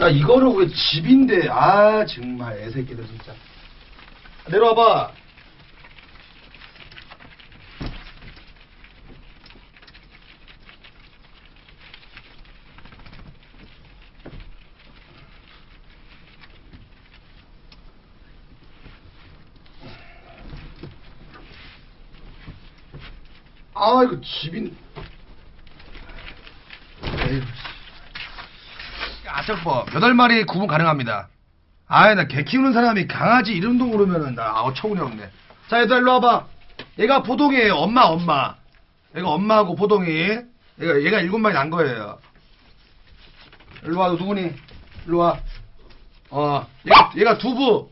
야 이거를 왜 집인데? 아 정말 애새끼들 진짜. 내려와봐. 아 이거 집인 에휴 아적법 여덟 마리 구분 가능합니다. 아이 나 개 키우는 사람이 강아지 이름도 모르면은 나 어처구니 없네. 자 얘들 일로 와봐. 얘가 포동이에요. 엄마 엄마. 얘가 엄마하고 포동이. 얘가 얘가 일곱 마리 난 거예요. 일로 와 누구니? 일로 와. 어 얘가 얘가 두부.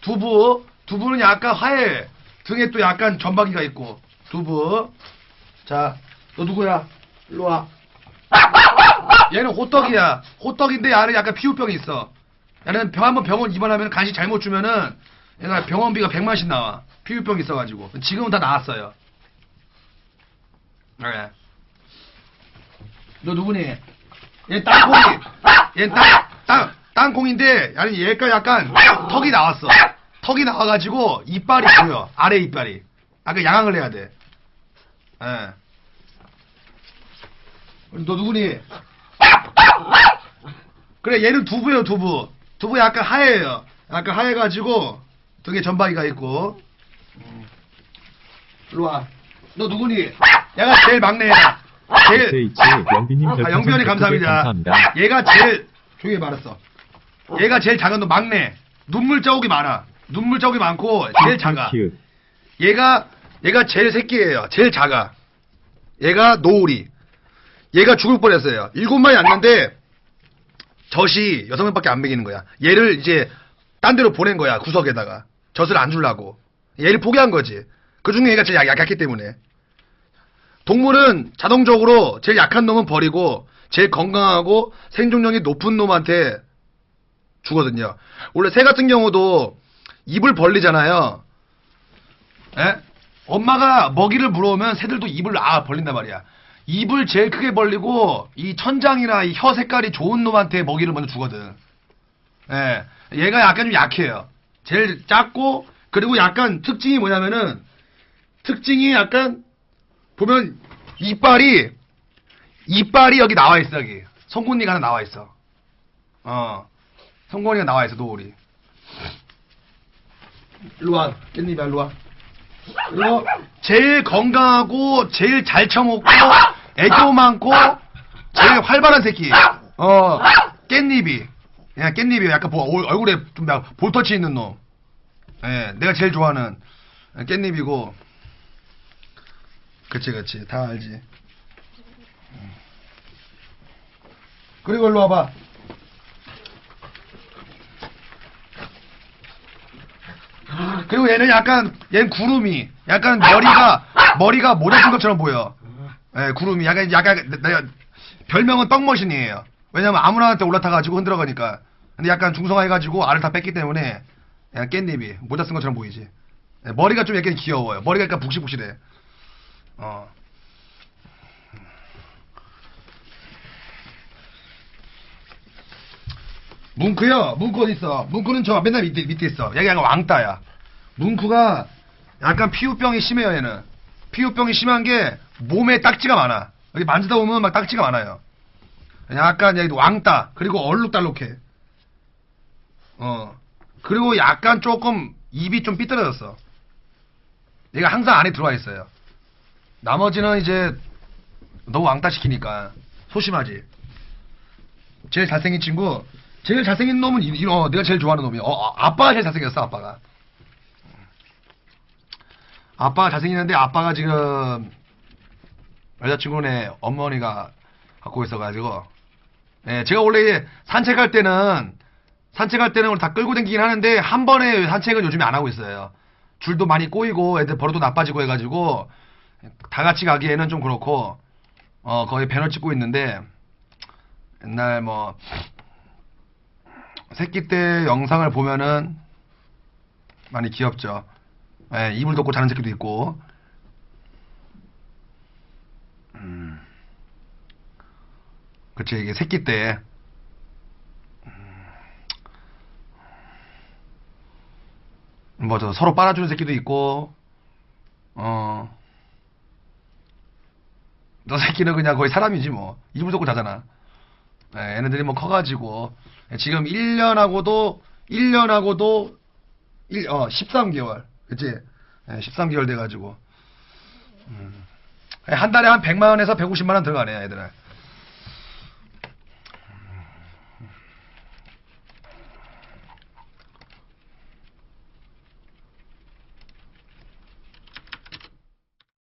두부. 두부는 약간 하얘. 등에 또 약간 점박이가 있고. 두부. 자, 너 누구야? 일로 와. 얘는 호떡이야. 호떡인데 얘는 약간 피부병이 있어. 얘는 병 한번 병원 입원하면 간식 잘못 주면은 얘가 병원비가 100만씩 나와. 피부병 있어가지고. 지금은 다 나았어요. 네. 너 누구니? 얘 땅콩이. 얘 땅, 땅, 땅콩인데, 아니 얘가 약간 턱이 나왔어. 턱이 나와가지고 이빨이 보여. 아래 이빨이. 아까 양악을 해야 돼. 예. 너 누구니? 그래 얘는 두부예요 두부 두부 약간 하얘요 약간 하얘가지고 등에 점박이가 있고 음. 일로 와 너 누구니? 얘가 제일 막내야 제일 영빈님 아, 100개 감사합니다. 감사합니다. 얘가 제일 조용히 말했어. 얘가 제일 작은 놈 막내. 눈물 자국이 많아. 눈물 자국이 많고 제일 작아. 키읔. 얘가 얘가 제일 새끼예요. 제일 작아. 얘가 노우리. 얘가 죽을 뻔했어요. 일곱 마리 왔는데 젖이 여섯 명밖에 안 먹이는 거야. 얘를 이제 딴 데로 보낸 거야. 구석에다가 젖을 안 주려고. 얘를 포기한 거지. 그 중에 얘가 제일 약- 약했기 때문에. 동물은 자동적으로 제일 약한 놈은 버리고 제일 건강하고 생존력이 높은 놈한테 주거든요. 원래 새 같은 경우도 입을 벌리잖아요. 예? 엄마가 먹이를 물어오면 새들도 입을 아 벌린단 말이야. 입을 제일 크게 벌리고 이 천장이나 이 혀 색깔이 좋은 놈한테 먹이를 먼저 주거든. 예. 얘가 약간 좀 약해요. 제일 작고 그리고 약간 특징이 뭐냐면은 특징이 약간 보면 이빨이 이빨이 여기 나와 있어 여기 송곳니가 하나 나와 있어. 어. 송곳니가 나와 있어 노을이. 일로 와 깻잎아 일로 와. 일로 제일 건강하고 제일 잘 처먹고 애교 많고 제일 활발한 새끼. 어 깻잎이 그냥 깻잎이 약간 보- 얼- 얼굴에 좀 나- 볼터치 있는 놈. 예, 내가 제일 좋아하는 깻잎이고. 그치 그치 다 알지. 음. 그리고 일로 와봐. 그리고 얘는 약간 얘는 구름이 약간 머리가 머리가 모자 쓴 것처럼 보여. 예, 구름이 약간 약간 내가 별명은 떡머신이에요. 왜냐면 아무나한테 올라타가지고 흔들어가니까. 근데 약간 중성화해가지고 알을 다 뺐기 때문에 약간 깻잎이 모자 쓴 것처럼 보이지. 예, 머리가 좀 약간 귀여워요. 머리가 약간 북실북실해. 어. 뭉크요. 뭉크 어디 있어? 뭉크는 저 맨날 밑에 밑에 있어. 얘가 약간 왕따야. 뭉크가 약간 피부병이 심해요. 얘는 피부병이 심한 게 몸에 딱지가 많아. 여기 만지다 보면 막 딱지가 많아요. 약간 여기 왕따 그리고 얼룩달룩해. 어 그리고 약간 조금 입이 좀 삐뚤어졌어. 얘가 항상 안에 들어와 있어요. 나머지는 이제 너무 왕따 시키니까 소심하지. 제일 잘생긴 친구, 제일 잘생긴 놈은 이, 이- 어, 내가 제일 좋아하는 놈이야. 어, 어, 아빠가 제일 잘생겼어, 아빠가. 아빠가 잘생기는데 아빠가 지금 여자친구네 어머니가 갖고 있어가지고, 예, 제가 원래 산책할 때는 산책할 때는 다 끌고 다니긴 하는데 한 번에 산책은 요즘에 안 하고 있어요. 줄도 많이 꼬이고 애들 버릇도 나빠지고 해가지고 다 같이 가기에는 좀 그렇고 어 거의 배너 찍고 있는데 옛날 뭐 새끼 때 영상을 보면은 많이 귀엽죠. 예, 이불 덮고 자는 새끼도 있고. 그쵸 이게 새끼 때. 뭐죠 서로 빨아주는 새끼도 있고 어너 새끼는 그냥 거의 사람이지 뭐. 이불 덮고 자잖아. 네, 얘네들이 뭐 커가지고. 예, 지금 1년하고도 1년하고도 1, 어 13개월. 그치? 예, 네, 13개월 돼가지고. 음. 한 달에 한 100만원에서 150만원 들어가네, 애들아.